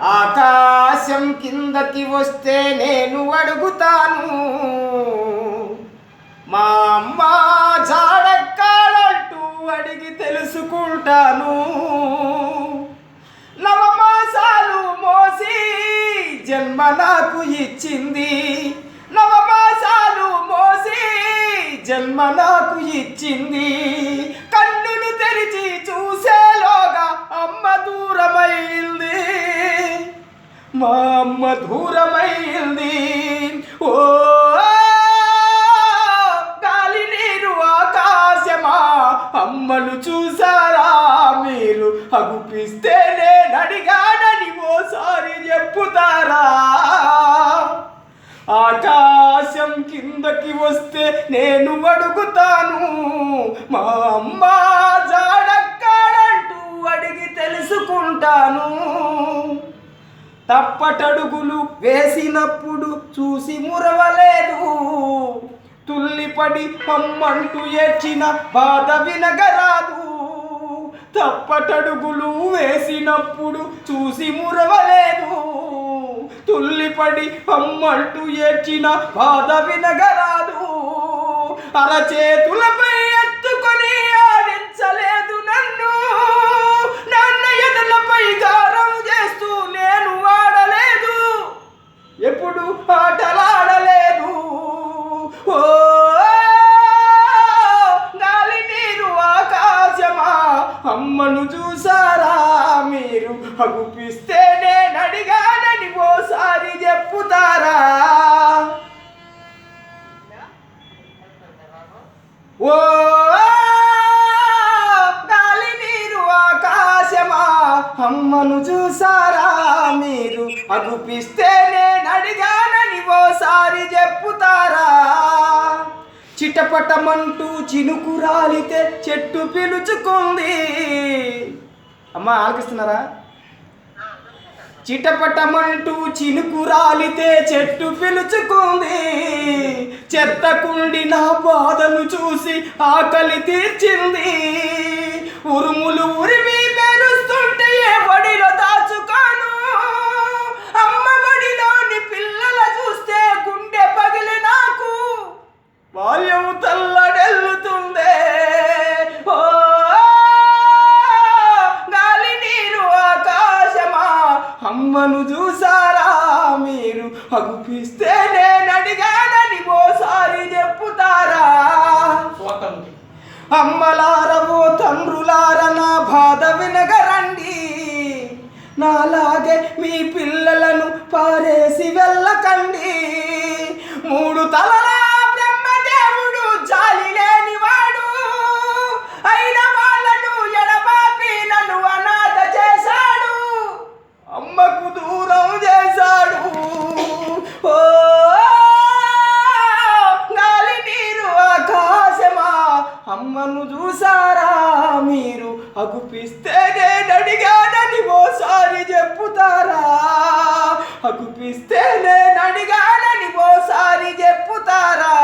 ఆకాశం కిందకి వస్తే నేను అడుగుతాను. మా అమ్మ జాడక్కాడంటూ అడిగి తెలుసుకుంటాను. నవమాసాలు మోసి జన్మ నాకు ఇచ్చింది. నవమాసాలు మోసి జన్మ నాకు ఇచ్చింది. మధురమైంది ఓ గాలి నీరు ఆకాశమా అమ్మను చూసారా మీరు? అగుపిస్తే నేను అడిగాడని ఓసారి చెప్పుతారా? ఆకాశం కిందకి వస్తే నేను అడుగుతాను మా అమ్మ జాడక్కాడంటూ అడిగి తెలుసుకుంటాను. తప్పటడుగులు వేసినప్పుడు చూసి మురవలేదు. తుల్లిపడి పమ్మంటూ ఏడ్చిన బాధ వినగరాదు. తప్పటడుగులు వేసినప్పుడు చూసి మురవలేదు. తుల్లిపడి పమ్మంటూ ఏడ్చిన బాధ వినగరాదు. అరచేతులపై మీరు అగుపిస్తే నేను అడిగానని ఓసారి చెప్పుతారా? ఓ గాలి నీరు ఆకాశమా? అమ్మను చూసారా మీరు? అగుపిస్తే నేను అడిగానని ఓసారి చెప్పుతారా? చిటపటమంటూ చినుకు రాలితే చెట్టు పిలుచుకుంది. అమ్మా ఆలకిస్తున్నారా? చిటపటమంటూ చినుకు రాలితే చెట్టు పిలుచుకుంది. చెత్త కుండి నా బాధను చూసి ఆకలి తీర్చింది. ఉరుములు ఉరిమి అమ్మను చూసారా మీరు? అగుపిస్తే నేను అడిగానని ఓసారి చెప్పుతారా? అమ్మలారవో తండ్రులార నా బాధ వినగరండి. నాలాగే మీ పిల్లలను పారేసి వెళ్ళకండి. మూడు తల అగుపిస్తే నేనడిగానని ఓసారి చెప్పుతారా? అగుపిస్తే నేనడిగానని ఓసారి చెప్పుతారా?